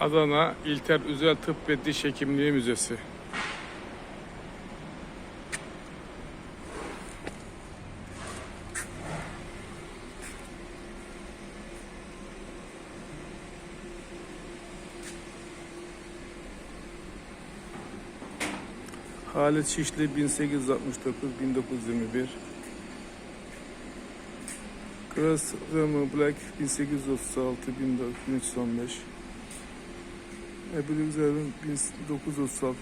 Adana İlter Özel Tıp ve Diş Hekimliği Müzesi. Halit Şişli 1869-1921 Grass Remo Black 1836-1915 Ebru Güzel'in 1936-2013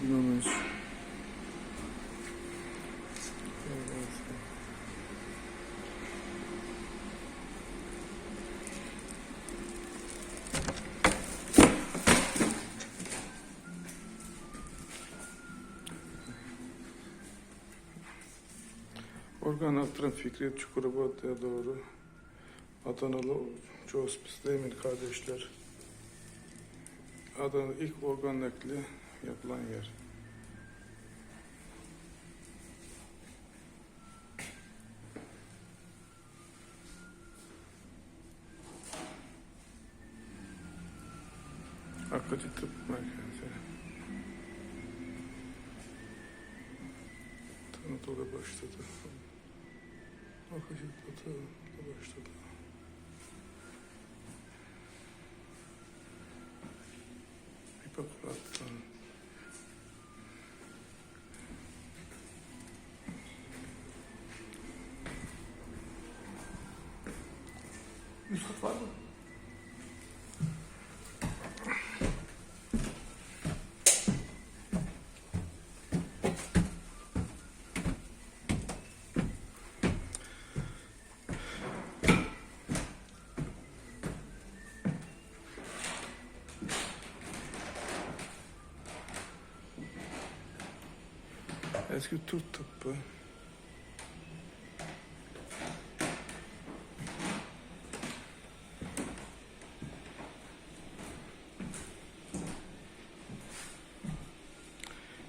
Organ aktaran Fikret Çukurobata'ya doğru Adanalı Hospice Demir kardeşler Adana'da ilk organ nakli yapılan yer. Akıcı Tıp Merkezi. Tanıtılı başladı. Akıcı Tıp başladı. Hipokrat. Yusuf var mı? Eski Türk tıbbı.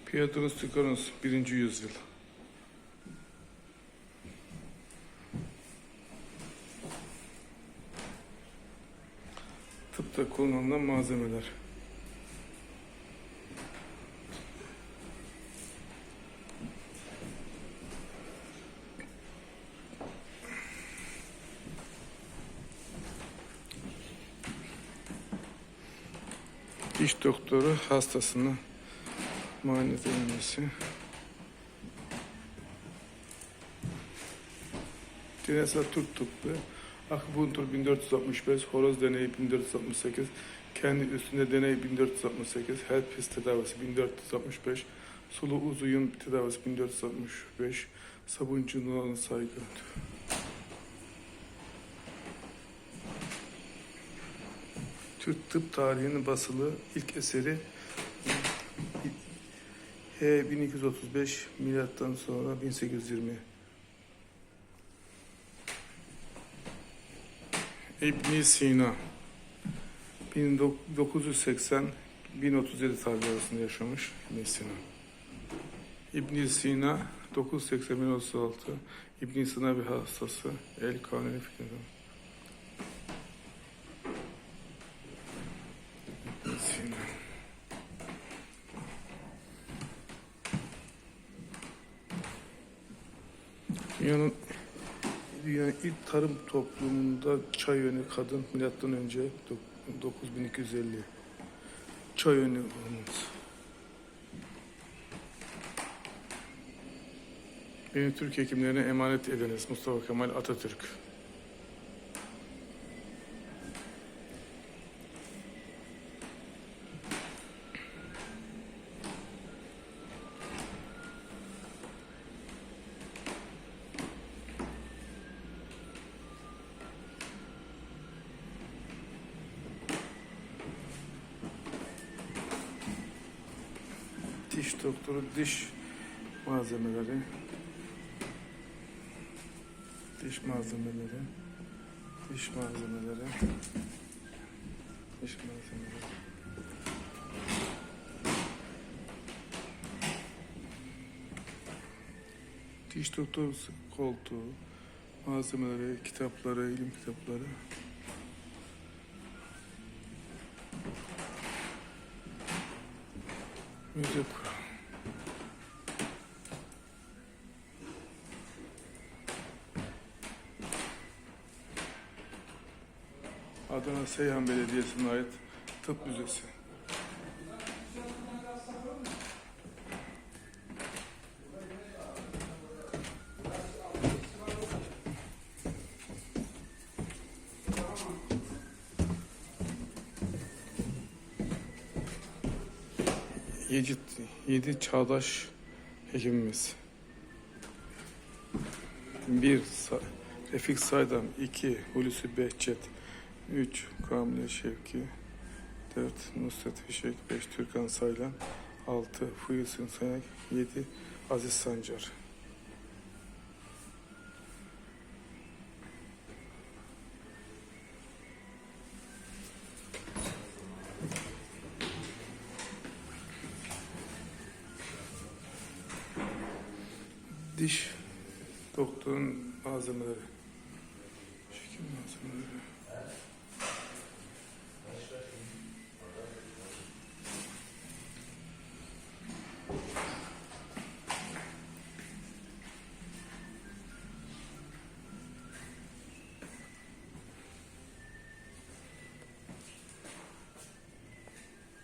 Pietro Stigonos 1. yüzyıl. Tıpta kullanılan malzemeler. Diş doktoru hastasını muayene edilmesi. Dinesel Türk tıbbı. Akupunktur 1465, horoz deneyi 1468, kendi üstünde deney 1468, herpes tedavisi 1465, sulu uzuyun tedavisi 1465, sabunculuğuna saygı. Türk tıp tarihinin basılı ilk eseri H 1235 milattan sonra 1820. İbn Sina 1980 1037 tarihi arasında yaşamış İbn Sina. İbn Sina 980 1036 İbn Sina bir hastası El Kanuni fikridir. İbn Sina. Dünyanın dünyanın ilk tarım toplumunda çay yönü kadın milattan önce dok- 9250 çay olmaz. Beni Türk hekimlerine emanet ediniz Mustafa Kemal Atatürk. Diş doktoru diş malzemeleri. Diş malzemeleri. Diş malzemeleri. Diş malzemeleri. Diş doktoru koltuğu, malzemeleri, kitapları, ilim kitapları. Kuru. Adana Seyhan Belediyesi'ne ait tıp müzesi. Yedi, yedi çağdaş hekimimiz. Bir Sa- Refik Saydam, iki Hulusi Behçet, üç Kamile Şevki, dört Nusret Fişek, beş Türkan Saylan, altı Fuyusun Senek, yedi Aziz Sancar. Diş doktorun malzemeleri. Şekil malzemeleri.